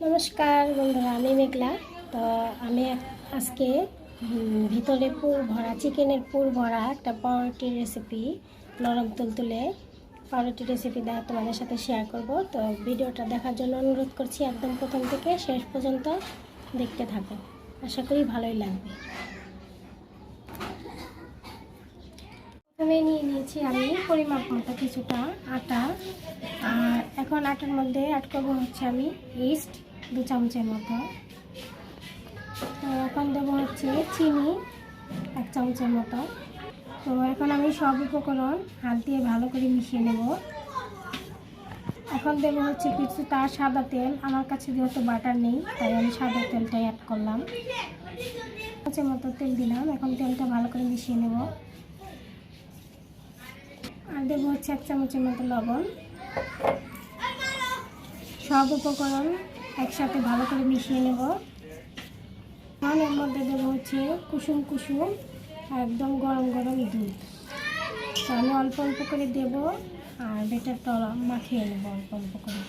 নমস্কার বন্ধুরা, আমি মেঘলা। তো আমি আজকে ভিতরে পুর ভরা, চিকেনের পুর ভরা একটা পাউরুটির রেসিপি নরম তুলতুলে পাউরুটির রেসিপি দেখা তোমাদের সাথে শেয়ার করব। তো ভিডিওটা দেখার জন্য অনুরোধ করছি, একদম প্রথম থেকে শেষ পর্যন্ত দেখতে থাকো। আশা করি ভালোই লাগবে। প্রথমে নিয়ে নিয়েছি আমি পরিমাপ মতো কিছুটা আটা। আর এখন আটার মধ্যে অ্যাড করব হচ্ছে আমি ইস্ট দু চামচের মতো। তো এখন দেবো হচ্ছে চিনি, এক চামচের মতো। তো এখন আমি সব উপকরণ হাত দিয়ে ভালো করে মিশিয়ে নেব। এখন দেবো হচ্ছে কিছু কিছুটা সাদা তেল। আমার কাছে যেহেতু বাটার নেই, তাই আমি সাদা তেলটা অ্যাড করলাম। চামচের মতো তেল দিলাম। এখন তেলটা ভালো করে মিশিয়ে নেব। আর দেবো হচ্ছে এক চামচের মতো লবণ। সব উপকরণ একসাথে ভালো করে মিশিয়ে নেব। এখন এর মধ্যে দেবো হচ্ছে কুসুম কুসুম, একদম গরম গরম দুধ। তো আমি অল্প অল্প করে দেবো আর বেটারটা মাখিয়ে নেব অল্প অল্প করে।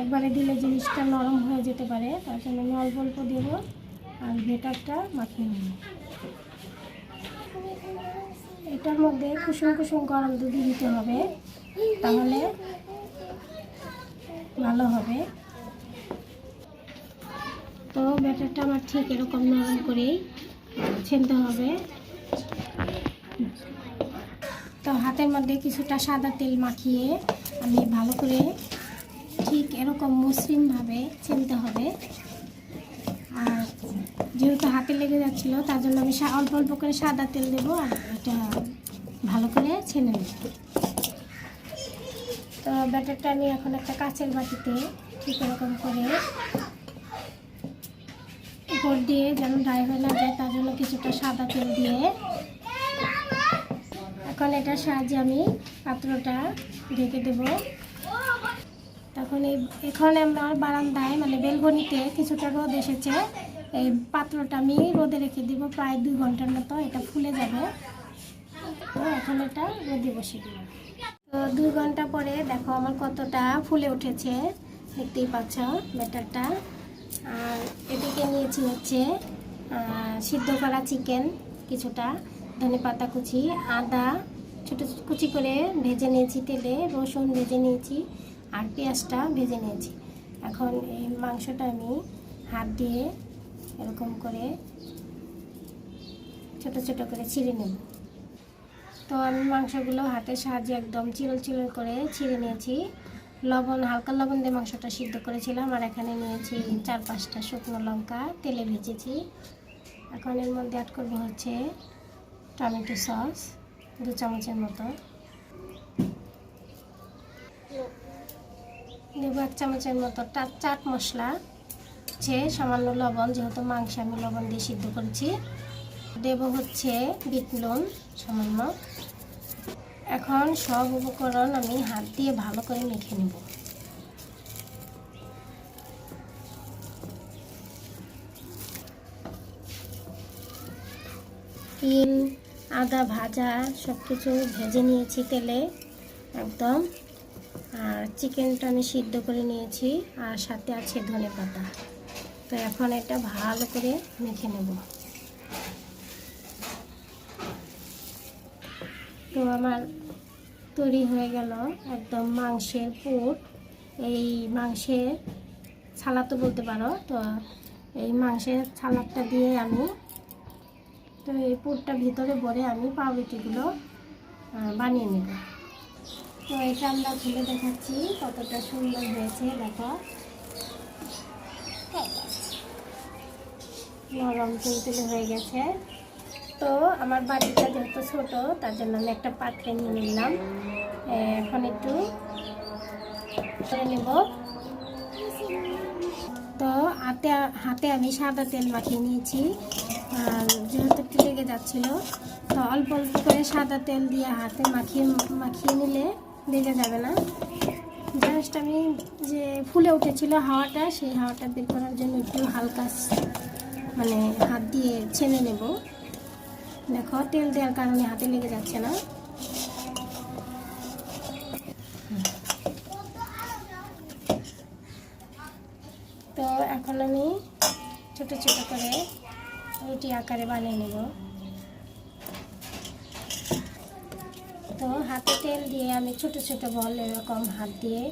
একবারে দিলে জিনিসটা নরম হয়ে যেতে পারে, তার জন্য আমি অল্প অল্প দেবো আর বেটারটা মাখিয়ে নেব। এটার মধ্যে কুসুম কুসুম গরম দুধ দিতে হবে। তাহলে ভালো হবে। তো ব্যাটারটা আমার ঠিক এরকম নরম করেই ছেনতে হবে। তো হাতের মধ্যে কিছুটা সাদা তেল মাখিয়ে আমি ভালো করে ঠিক এরকম মসৃণভাবে ছেনতে হবে। আর যেহেতু হাতে লেগে যাচ্ছিল, তার জন্য আমি অল্প অল্প করে সাদা তেল দেবো আর এটা ভালো করে ছেনে নেব। তো ব্যাটারটা আমি এখন একটা কাঁচের বাটিতে ঠিক এরকম করে উপর দিয়ে যেন ড্রাই হয়ে না যায়, তার জন্য কিছুটা সাদা তেল দিয়ে এখন এটার সাহায্যে আমি পাত্রটা ঢেকে দেব। তখন এই এখন আমার বারান্দায় মানে বেলগনিতে কিছুটা রোদ এসেছে, এই পাত্রটা আমি রোদে রেখে দিব, প্রায় দুই ঘণ্টার মতো এটা ফুলে যাবে। এখন এটা রোদে বসে দিলাম। তো দুই ঘণ্টা পরে দেখো আমার কতটা ফুলে উঠেছে। দেখতেই পাচ্ছ ব্যাটারটা। আর এদিকে নিয়েছি হচ্ছে সিদ্ধ করা চিকেন কিছুটা, ধনে পাতা কুচি, আদা ছোটো কুচি করে ভেজে নিয়েছি তেলে, রসুন ভেজে নিয়েছি, আর পেঁয়াজটা ভেজে নিয়েছি। এখন এই মাংসটা আমি হাত দিয়ে এরকম করে ছোট ছোট করে ছিঁড়ে নেব। তো আমি মাংসগুলো হাতের সাহায্যে একদম চিরল চিরল করে ছিঁড়ে নিয়েছি। লবণ, হালকা লবণ দিয়ে মাংসটা সিদ্ধ করেছিলাম আর এখানে নিয়েছি চার পাঁচটা শুকনো লঙ্কা, তেলে ভেজেছি। এখন এর মধ্যে অ্যাড করব হচ্ছে টমেটো সস, দু চামচের মতো। দেবো এক চামচের মতো চাট মশলা, হচ্ছে সামান্য লবণ, যেহেতু মাংস আমি লবণ দিয়ে সিদ্ধ করেছি। দেব হচ্ছে বিট সামান্য এখন সব উপকরণ আমি হাত দিয়ে ভালো করে মেখে নেব। তিল, আদা ভাজা সব কিছু ভেজে নিয়েছি তেলে, একদম। আর চিকেনটা আমি সিদ্ধ করে নিয়েছি, আর সাথে আছে ধনে পাতা তো এখন এটা ভালো করে মেখে নেব। তো আমার তৈরি হয়ে গেল একদম মাংসের পুর। এই মাংসের তো বলতে পারো, তো এই মাংসের ছালাদটা দিয়ে আমি তো এই পুরটা ভিতরে ভরে আমি পাউরুটিগুলো বানিয়ে নেব। তো এটা আমরা খুলে দেখাচ্ছি কতটা সুন্দর হয়েছে, দেখো। নরম তুলতুলে হয়ে গেছে। তো আমার বাড়িটা যেহেতু ছোট, তার জন্য আমি একটা পাত্রে নিয়ে নিলাম। এখন একটু নেব। তো হাতে হাতে আমি সাদা তেল মাখিয়ে নিয়েছি। আর যেহেতু একটু লেগে যাচ্ছিল, তো অল্প অল্প করে সাদা তেল দিয়ে হাতে মাখিয়ে মাখিয়ে নিলে লেগে যাবে না। জাস্ট আমি যে ফুলে উঠেছিল হাওয়াটা, সেই হাওয়াটা বের করার জন্য একটু হালকা মানে হাত দিয়ে ছেনে নেব। দেখো, তেল দেওয়ার কারণে হাতে লেগে যাচ্ছে না। তো এখন আমি ছোট ছোট করে রুটি আকারে বানিয়ে নেব। তো হাতে তেল দিয়ে আমি ছোট ছোট বল এরকম হাত দিয়ে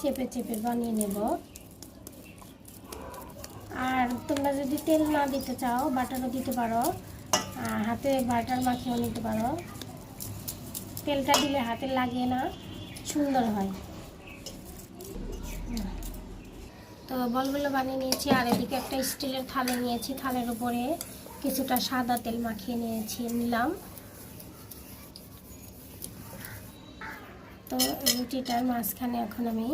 চেপে চেপে বানিয়ে নেব। আর তোমরা যদি তেল না দিতে চাও, বাটারও দিতে পারো। হাতে বাটার মাখিয়েও নিতে পারো। তেলটা দিলে হাতে লাগে না, সুন্দর হয়। তো বলগুলো বানিয়ে নিয়েছি, আর এদিকে একটা স্টিলের থালে নিয়েছি, থালের উপরে কিছুটা সাদা তেল মাখিয়ে নিয়েছি, নিলাম। তো রুটিটার মাঝখানে এখন আমি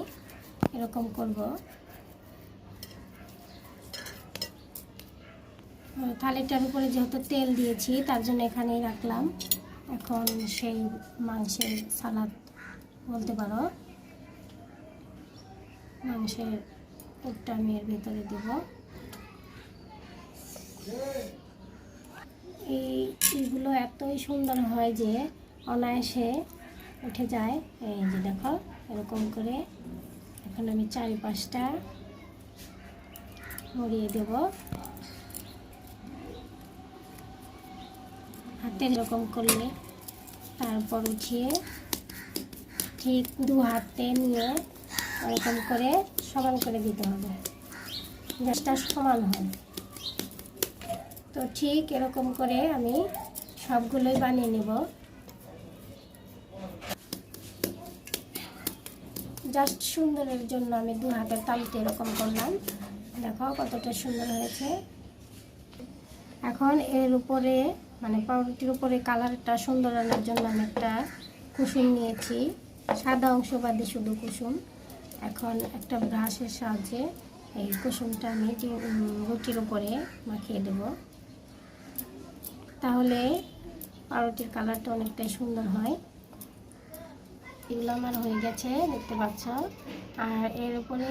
এরকম করব। থালিটার উপরে যেহেতু তেল দিয়েছি, তার জন্য এখানেই রাখলাম। এখন সেই মাংসের সালাদ বলতে পারো। মাংসের পুরটা আমি এর ভেতরে দেব। এই এইগুলো এতই সুন্দর হয় যে অনায়াসে উঠে যায়। এই যে দেখো, এরকম করে এখন আমি চারিপাশটা মরিয়ে দেব। হাতে এরকম করলে তারপর উঠিয়ে ঠিক দু হাতে নিয়ে এরকম করে সমান করে দিতে হবে। গ্যাসটা সমান হয়। তো ঠিক এরকম করে আমি সবগুলোই বানিয়ে নেব। জাস্ট সুন্দরের জন্য আমি দু হাতের তালুতে এরকম করলাম। দেখো কতটা সুন্দর হয়েছে। এখন এর উপরে মানে পাউরুটির উপরে কালারটা সুন্দর আনার জন্য আমি একটা কুসুম নিয়েছি। সাদা অংশ বাদে শুধু কুসুম। এখন একটা ব্রাশের সাহায্যে এই কুসুমটা আমি রুটির উপরে মাখিয়ে দেব। তাহলে পাউরুটির কালারটা অনেকটাই সুন্দর হয়। এগুলো আমার হয়ে গেছে, দেখতে পাচ্ছ। আর এর উপরে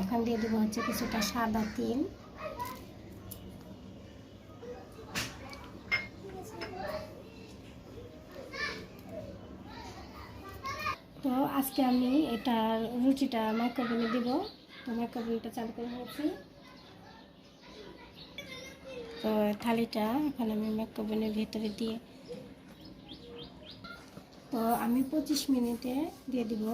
এখন দিয়ে দেবো হচ্ছে কিছুটা সাদা তিল। আজকে আমি এটা রুটিটা মাইক্রোওভেনে দিব। তো মাইক্রোওভেনটা চালু করে নিয়েছি তো থালিটা এখন আমি মাইক্রোওভেনের ভেতরে দিয়ে তো আমি পঁচিশ মিনিটে দিয়ে দিব।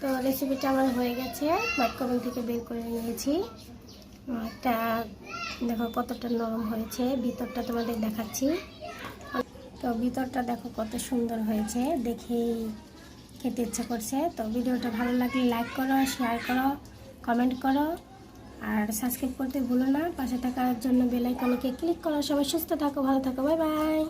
তো রেসিপিটা আমার হয়ে গেছে। মাইক্রোওভেন থেকে বের করে নিয়েছি। একটা দেখো কতটা নরম হয়েছে। ভিতরটা তোমাদের দেখাচ্ছি। তো ভিতরটা দেখো কত সুন্দর হয়েছে, দেখেই খেতে ইচ্ছা করছে। তো ভিডিওটা ভালো লাগলে লাইক করো শেয়ার করো কমেন্ট করো। আর সাবস্ক্রাইব করতে ভুলো না, পাশে থাকার জন্য বেলাইকনকে ক্লিক করো। সবাই সুস্থ থাকো, ভালো থাকো বাই বাই